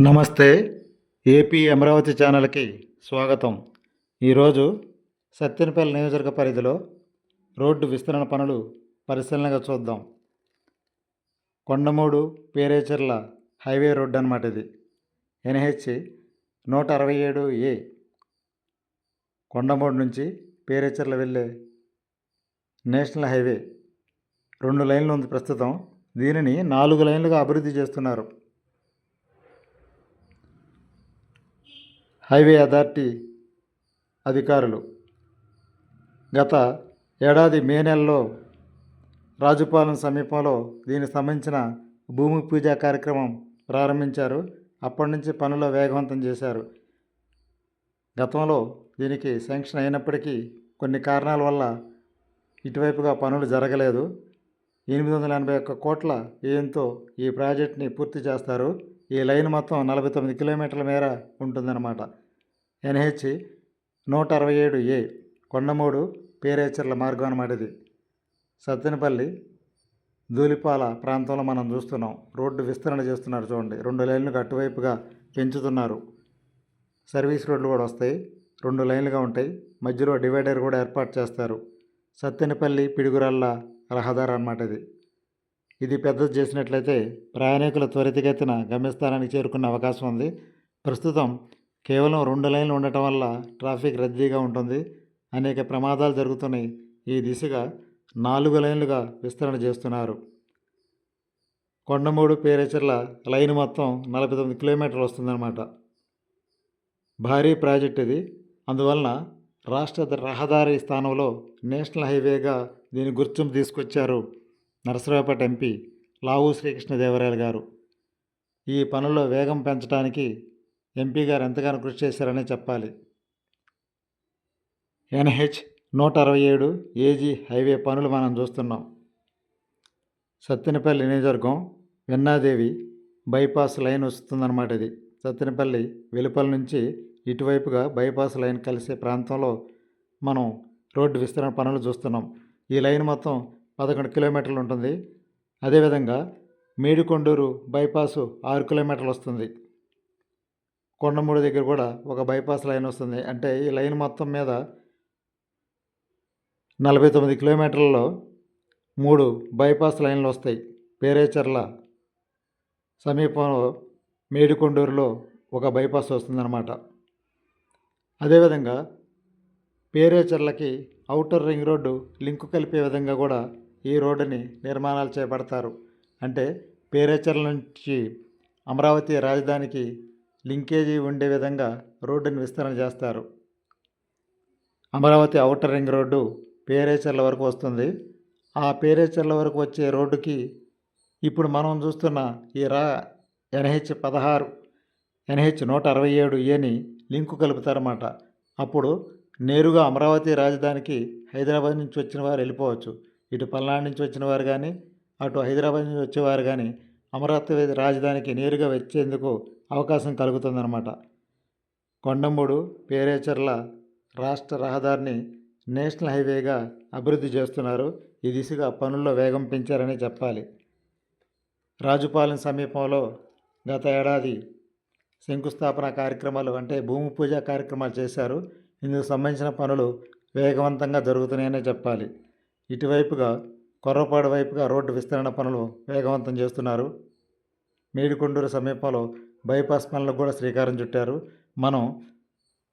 నమస్తే ఏపీ అమరావతి ఛానల్కి స్వాగతం. ఈరోజు సత్యనపల్లి నియోజకవర్గ పరిధిలో రోడ్డు విస్తరణ పనులు పరిశీలనగా చూద్దాం. కొండమూడు పేరేచర్ల హైవే రోడ్డు అన్నమాట ఇది. ఎన్హెచ్ నూట అరవై ఏడు ఏ. కొండమూడు నుంచి పేరేచర్ల వెళ్ళే నేషనల్ హైవే. రెండు లైన్లు ఉంది ప్రస్తుతం. దీనిని నాలుగు లైన్లుగా అభివృద్ధి చేస్తున్నారు. హైవే అథారిటీ అధికారులు. గత ఏడాది మే నెలలో రాజుపాలెం సమీపంలో దీనికి సంబంధించిన భూమి పూజ కార్యక్రమం ప్రారంభించారు. అప్పటి నుంచి పనులు వేగవంతం చేశారు. గతంలో దీనికి శాంక్షన్ అయినప్పటికీ కొన్ని కారణాల వల్ల ఇటువైపుగా పనులు జరగలేదు. ఎనిమిది వందల ఎనభై ఒక్క కోట్ల వ్యయంతో ఈ ప్రాజెక్ట్ని పూర్తి చేస్తారు. ఈ లైన్ మొత్తం నలభై తొమ్మిది కిలోమీటర్ల మేర ఉంటుందన్నమాట. ఎన్హెచ్ నూట అరవై ఏడు ఏ కొండమూడు పేరేచర్ల మార్గం అన్నమాట ఇది సత్తెనపల్లి ధూళిపాల ప్రాంతంలో మనం చూస్తున్నాం. రోడ్డు విస్తరణ చేస్తున్నారు చూడండి. రెండు లైన్లకు అటువైపుగా పెంచుతున్నారు. సర్వీస్ రోడ్లు కూడా వస్తాయి. రెండు లైన్లుగా ఉంటాయి. మధ్యలో డివైడర్ కూడా ఏర్పాటు చేస్తారు. సత్తెనపల్లి పిడుగురాళ్ళ రహదారి అన్నమాట ఇది ఇది పెద్దది చేసినట్లయితే ప్రయాణికుల త్వరితగతిన గమ్యస్థానానికి చేరుకునే అవకాశం ఉంది. ప్రస్తుతం కేవలం రెండు లైన్లు ఉండటం వల్ల ట్రాఫిక్ రద్దీగా ఉంటుంది. అనేక ప్రమాదాలు జరుగుతున్నాయి. ఈ దిశగా నాలుగు లైన్లుగా విస్తరణ చేస్తున్నారు. కొండమూడు పేరేచర్ల లైన్ మొత్తం నలభై తొమ్మిది కిలోమీటర్లు వస్తుందన్నమాట. భారీ ప్రాజెక్ట్ ఇది. అందువలన రాష్ట్ర రహదారి స్థానంలో నేషనల్ హైవేగా దీని గుర్తింపు తీసుకొచ్చారు నరసరావుపేట ఎంపీ లావు శ్రీకృష్ణదేవరాయలు గారు. ఈ పనుల్లో వేగం పెంచడానికి ఎంపీ గారు ఎంతగానో కృషి చేశారనే చెప్పాలి. ఎన్హెచ్ నూట అరవై ఏడు ఏజీ హైవే పనులు మనం చూస్తున్నాం. సత్తెనపల్లి నియోజకవర్గం వెన్నాదేవి బైపాస్ లైన్ వస్తుందన్నమాట ఇది. సత్తెనపల్లి వెలుపల నుంచి ఇటువైపుగా బైపాస్ లైన్ కలిసే ప్రాంతంలో మనం రోడ్డు విస్తరణ పనులు చూస్తున్నాం. ఈ లైన్ మొత్తం పదకొండు కిలోమీటర్లు ఉంటుంది. అదేవిధంగా మేడికొండూరు బైపాసు ఆరు కిలోమీటర్లు వస్తుంది. కొండమూడి దగ్గర కూడా ఒక బైపాస్ లైన్ వస్తుంది. అంటే ఈ లైన్ మొత్తం మీద నలభై తొమ్మిది కిలోమీటర్లలో మూడు బైపాస్ లైన్లు వస్తాయి. పేరేచర్ల సమీపంలో మేడికొండూరులో ఒక బైపాస్ వస్తుందన్నమాట. అదేవిధంగా పేరేచర్లకి అవుటర్ రింగ్ రోడ్డు లింకు కలిపే విధంగా కూడా ఈ రోడ్డుని నిర్మాణాలు చేపడతారు. అంటే పేరేచర్ల నుంచి అమరావతి రాజధానికి లింకేజీ ఉండే విధంగా రోడ్డుని విస్తరణ చేస్తారు. Amaravati outer ring road Perecherla వరకు వస్తుంది. ఆ పేరేచర్ల వరకు వచ్చే రోడ్డుకి ఇప్పుడు మనం చూస్తున్న ఈ రా ఎన్హెచ్ పదహారు ఎన్హెచ్ నూట అరవై ఏడు ఏని లింకు కలుపుతారన్నమాట. అప్పుడు నేరుగా అమరావతి రాజధానికి హైదరాబాద్ నుంచి వచ్చిన వారు వెళ్ళిపోవచ్చు. ఇటు పల్నాడు నుంచి వచ్చిన వారు కానీ అటు హైదరాబాద్ నుంచి వచ్చేవారు కానీ అమరావతి రాజధానికి నేరుగా వచ్చేందుకు అవకాశం కలుగుతుందన్నమాట. కొండమూడు పేరేచర్ల రాష్ట్ర రహదారిని నేషనల్ హైవేగా అభివృద్ధి చేస్తున్నారు. ఈ దిశగా పనుల్లో వేగం పెంచారని చెప్పాలి. రాజుపాలెం సమీపంలో గత ఏడాది శంకుస్థాపన కార్యక్రమాలు అంటే భూమి పూజ కార్యక్రమాలు చేశారు. ఇందుకు సంబంధించిన పనులు వేగవంతంగా జరుగుతున్నాయనే చెప్పాలి. ఇటువైపుగా కొర్రపాడు వైపుగా రోడ్డు విస్తరణ పనులు వేగవంతం చేస్తున్నారు. మేడికొండూరు సమీపంలో బైపాస్ పనులకు కూడా శ్రీకారం చుట్టారు. మనం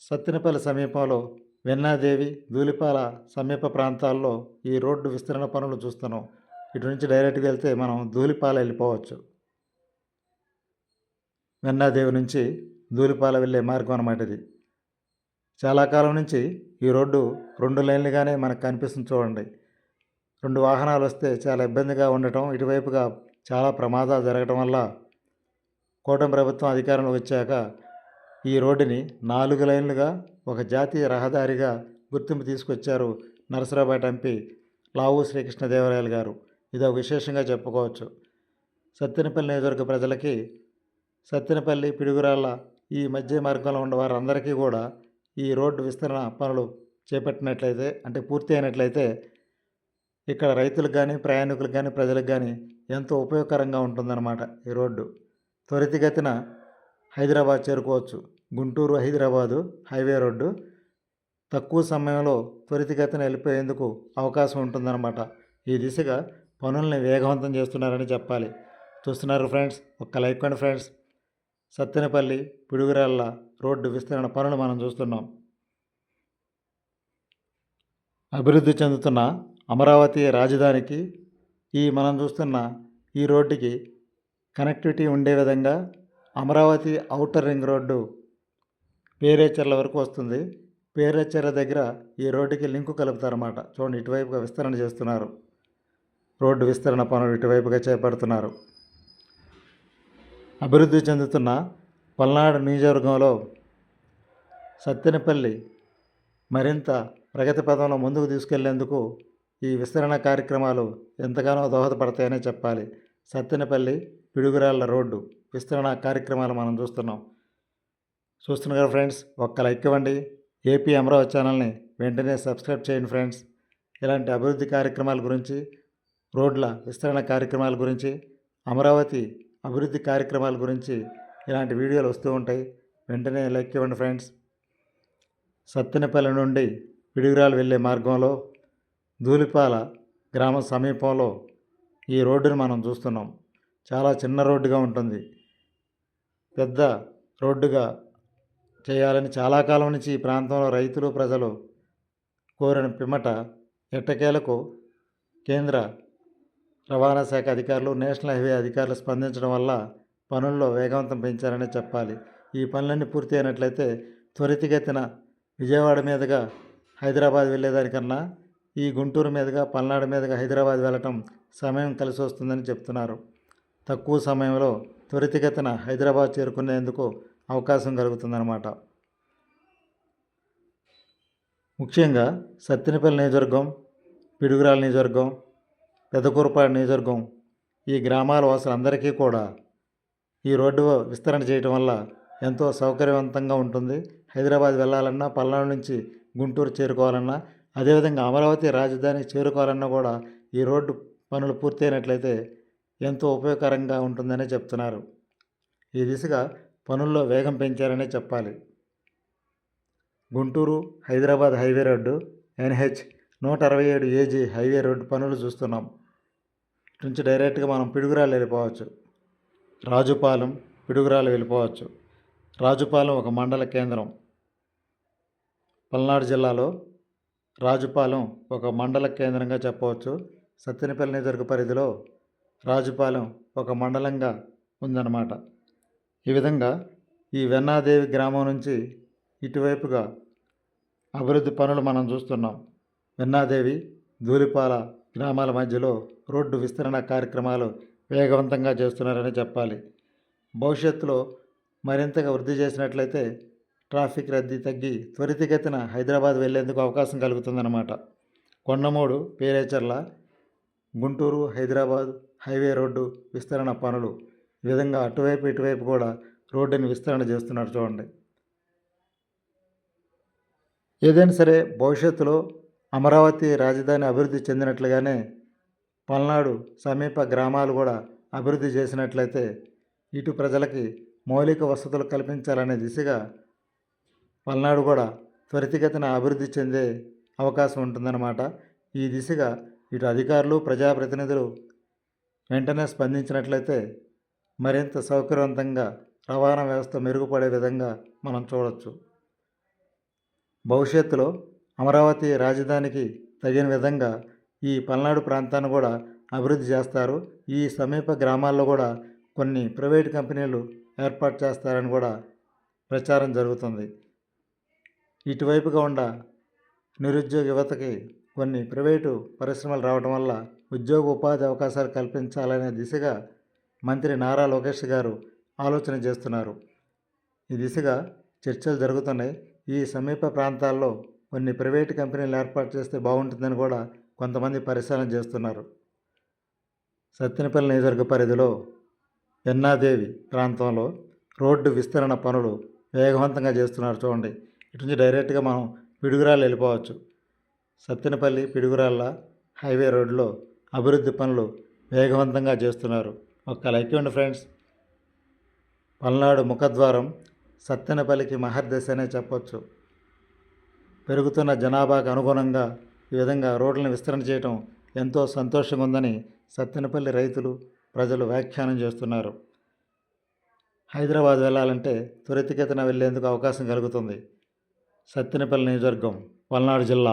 సత్తెనపల్లి సమీపంలో వెన్నాదేవి ధూలిపాల సమీప ప్రాంతాల్లో ఈ రోడ్డు విస్తరణ పనులు చూస్తున్నాం. ఇటు నుంచి డైరెక్ట్గా వెళ్తే మనం ధూలిపాల వెళ్ళిపోవచ్చు. వెన్నాదేవి నుంచి ధూలిపాల వెళ్ళే మార్గం అన్నమాట ఇది. చాలా కాలం నుంచి ఈ రోడ్డు రెండు లైన్లుగానే మనకు కనిపిస్తుంది చూడండి. రెండు వాహనాలు వస్తే చాలా ఇబ్బందిగా ఉండటం ఇటువైపుగా చాలా ప్రమాదాలు జరగటం వల్ల కూటమి ప్రభుత్వం అధికారంలో వచ్చాక ఈ రోడ్డుని నాలుగు లైన్లుగా ఒక జాతీయ రహదారిగా గుర్తింపు తీసుకొచ్చారు నరసరావుపేట ఎంపీ లావు శ్రీకృష్ణదేవరాయలు గారు. ఇది ఒక విశేషంగా చెప్పుకోవచ్చు. సత్తెనపల్లి నియోజకవర్గ ప్రజలకి సత్తెనపల్లి పిడుగురాళ్ళ ఈ మధ్య మార్గంలో ఉన్న వారందరికీ కూడా ఈ రోడ్డు విస్తరణ పనులు చేపట్టినట్లయితే అంటే పూర్తి అయినట్లయితే ఇక్కడ రైతులకు కానీ ప్రయాణికులకు కానీ ప్రజలకు కానీ ఎంతో ఉపయోగకరంగా ఉంటుందన్నమాట ఈ రోడ్డు. త్వరితగతిన హైదరాబాద్ చేరుకోవచ్చు. Guntur Hyderabad highway road. తక్కువ సమయంలో త్వరితగతిన వెళ్ళిపోయేందుకు అవకాశం ఉంటుందన్నమాట. ఈ దిశగా పనుల్ని వేగవంతం చేస్తున్నారని చెప్పాలి. చూస్తున్నారు ఫ్రెండ్స్ ఒక్క లైక్ అండి ఫ్రెండ్స్. సత్తెనపల్లి పిడుగురాళ్ళ రోడ్డు విస్తరణ పనులు మనం చూస్తున్నాం. అభివృద్ధి చెందుతున్న అమరావతి రాజధానికి ఈ మనం చూస్తున్న ఈ రోడ్డుకి కనెక్టివిటీ ఉండే విధంగా Amaravati outer ring road Perecherla వరకు వస్తుంది. పేరేచర్ల దగ్గర ఈ రోడ్డుకి లింకు కలుపుతారన్నమాట. చూడండి ఇటువైపుగా విస్తరణ చేస్తున్నారు. రోడ్డు విస్తరణ పనులు ఇటువైపుగా చేపడుతున్నారు. అభివృద్ధి చెందుతున్న పల్నాడు నియోజకవర్గంలో సత్తెనపల్లి మరింత ప్రగతి పదంలో ముందుకు తీసుకెళ్ళేందుకు ఈ విస్తరణ కార్యక్రమాలు ఎంతగానో దోహదపడతాయనే చెప్పాలి. సత్తెనపల్లి పిడుగురాళ్ళ రోడ్డు విస్తరణ కార్యక్రమాలు మనం చూస్తున్నాం. చూస్తున్నారు కదా ఫ్రెండ్స్ ఒక్క లైక్ ఇవ్వండి. ఏపీ అమరావతి ఛానల్ని వెంటనే సబ్స్క్రైబ్ చేయండి ఫ్రెండ్స్. ఇలాంటి అభివృద్ధి కార్యక్రమాల గురించి రోడ్ల విస్తరణ కార్యక్రమాల గురించి అమరావతి అభివృద్ధి కార్యక్రమాల గురించి ఇలాంటి వీడియోలు వస్తూ ఉంటాయి. వెంటనే లైక్ ఇవ్వండి ఫ్రెండ్స్. సత్తెనపల్లి నుండి పిడుగురాలు వెళ్ళే మార్గంలో ధూలిపాల గ్రామ సమీపంలో ఈ రోడ్డును మనం చూస్తున్నాం. చాలా చిన్న రోడ్డుగా ఉంటుంది. పెద్ద రోడ్డుగా చేయాలని చాలా కాలం నుంచి ఈ ప్రాంతంలో రైతులు ప్రజలు కోరిన పిమ్మట ఎట్టకేలకు కేంద్ర రవాణా శాఖ అధికారులు నేషనల్ హైవే అధికారులు స్పందించడం వల్ల పనుల్లో వేగవంతం పెంచారనే చెప్పాలి. ఈ పనులన్నీ పూర్తి అయినట్లయితే త్వరితగతిన విజయవాడ మీదుగా హైదరాబాద్ వెళ్ళేదానికన్నా ఈ గుంటూరు మీదుగా పల్నాడు మీదుగా హైదరాబాద్ వెళ్ళటం సమయం కలిసి వస్తుందని చెప్తున్నారు. తక్కువ సమయంలో త్వరితగతిన హైదరాబాద్ చేరుకునేందుకు అవకాశం కలుగుతుందన్నమాట. ముఖ్యంగా సత్తినపల్లి నియోజకవర్గం పిడుగురాల నియోజకవర్గం పెదకూరుపాడు నియోజకవర్గం ఈ గ్రామాల వాసులందరికీ కూడా ఈ రోడ్డు విస్తరణ చేయటం వల్ల ఎంతో సౌకర్యవంతంగా ఉంటుంది. హైదరాబాద్ వెళ్ళాలన్నా పల్నాడు నుంచి గుంటూరు చేరుకోవాలన్నా అదేవిధంగా అమరావతి రాజధానికి చేరుకోవాలన్నా కూడా ఈ రోడ్డు పనులు పూర్తయినట్లయితే ఎంతో ఉపయోగకరంగా ఉంటుందనే చెప్తున్నారు. ఈ దిశగా పనుల్లో వేగం పెంచారనే చెప్పాలి. Guntur Hyderabad highway road NH నూట అరవై ఏడు ఏజీ హైవే రోడ్డు పనులు చూస్తున్నాం. నుంచి డైరెక్ట్గా మనం పిడుగురాలు వెళ్ళిపోవచ్చు. రాజుపాలెం పిడుగురాలు వెళ్ళిపోవచ్చు. రాజుపాలెం ఒక మండల కేంద్రం. పల్నాడు జిల్లాలో రాజుపాలెం ఒక మండల కేంద్రంగా చెప్పవచ్చు. సత్తెనపల్లి నియోజకవర్గ పరిధిలో రాజుపాలెం ఒక మండలంగా ఉందన్నమాట. ఈ విధంగా ఈ వెన్నాదేవి గ్రామం నుంచి ఇటువైపుగా అభివృద్ధి పనులు మనం చూస్తున్నాం. వెన్నాదేవి ధూళిపాల గ్రామాల మధ్యలో రోడ్డు విస్తరణ కార్యక్రమాలు వేగవంతంగా చేస్తున్నారని చెప్పాలి. భవిష్యత్తులో మరింతగా వృద్ధి చేసినట్లయితే ట్రాఫిక్ రద్దీ తగ్గి త్వరితగతిన హైదరాబాద్ వెళ్ళేందుకు అవకాశం కలుగుతుందన్నమాట. కొండమూడు పేరేచర్ల గుంటూరు హైదరాబాద్ హైవే రోడ్డు విస్తరణ పనులు. ఈ విధంగా అటువైపు ఇటువైపు కూడా రోడ్డుని విస్తరణ చేస్తున్నారు చూడండి. ఏదైనా సరే భవిష్యత్తులో అమరావతి రాజధాని అభివృద్ధి చెందినట్లుగానే పల్నాడు సమీప గ్రామాలు కూడా అభివృద్ధి చేసినట్లయితే ఇటు ప్రజలకి మౌలిక వసతులు కల్పించాలనే దిశగా పల్నాడు కూడా త్వరితగతిన అభివృద్ధి చెందే అవకాశం ఉంటుందన్నమాట. ఈ దిశగా ఇటు అధికారులు ప్రజాప్రతినిధులు వెంటనే స్పందించినట్లయితే మరింత సౌకర్యవంతంగా రవాణా వ్యవస్థ మెరుగుపడే విధంగా మనం చూడవచ్చు భవిష్యత్తులో అమరావతి రాజధానికి తగిన విధంగా ఈ పల్నాడు ప్రాంతాన్ని కూడా అభివృద్ధి చేస్తారు. ఈ సమీప గ్రామాల్లో కూడా కొన్ని ప్రైవేట్ కంపెనీలు ఏర్పాటు చేస్తారని కూడా ప్రచారం జరుగుతుంది. ఇటువైపుగా ఉన్న నిరుద్యోగ యువతకి కొన్ని ప్రైవేటు పరిశ్రమలు రావడం వల్ల ఉద్యోగ ఉపాధి అవకాశాలు కల్పించాలనే దిశగా మంత్రి నారా లోకేష్ గారు ఆలోచన చేస్తున్నారు. ఈ దిశగా చర్చలు జరుగుతున్నాయి. ఈ సమీప ప్రాంతాల్లో కొన్ని ప్రైవేటు కంపెనీలు ఏర్పాటు చేస్తే బాగుంటుందని కూడా కొంతమంది పరిశీలన చేస్తున్నారు. సత్తెనపల్లి నియోజకవర్గ పరిధిలో ఎన్నాదేవి ప్రాంతంలో రోడ్డు విస్తరణ పనులు వేగవంతంగా చేస్తున్నారు చూడండి. ఇటు నుంచి డైరెక్ట్గా మనం పిడుగురాళ్ళు వెళ్ళిపోవచ్చు. సత్తెనపల్లి పిడుగురాళ్ళ హైవే రోడ్లో అభివృద్ధి పనులు వేగవంతంగా చేస్తున్నారు. ఒక్క లైక్ ఇవ్వండి ఫ్రెండ్స్. పల్నాడు ముఖద్వారం సత్తెనపల్లికి మహర్దశ అనే చెప్పొచ్చు. పెరుగుతున్న జనాభాకు అనుగుణంగా ఈ విధంగా రోడ్లను విస్తరణ చేయటం ఎంతో సంతోషంగా ఉందని సత్తెనపల్లి రైతులు ప్రజలు వ్యాఖ్యానం చేస్తున్నారు. హైదరాబాద్ వెళ్ళాలంటే త్వరితగతిన వెళ్ళేందుకు అవకాశం కలుగుతుంది. సత్తెనపల్లి నియోజకవర్గం పల్నాడు జిల్లా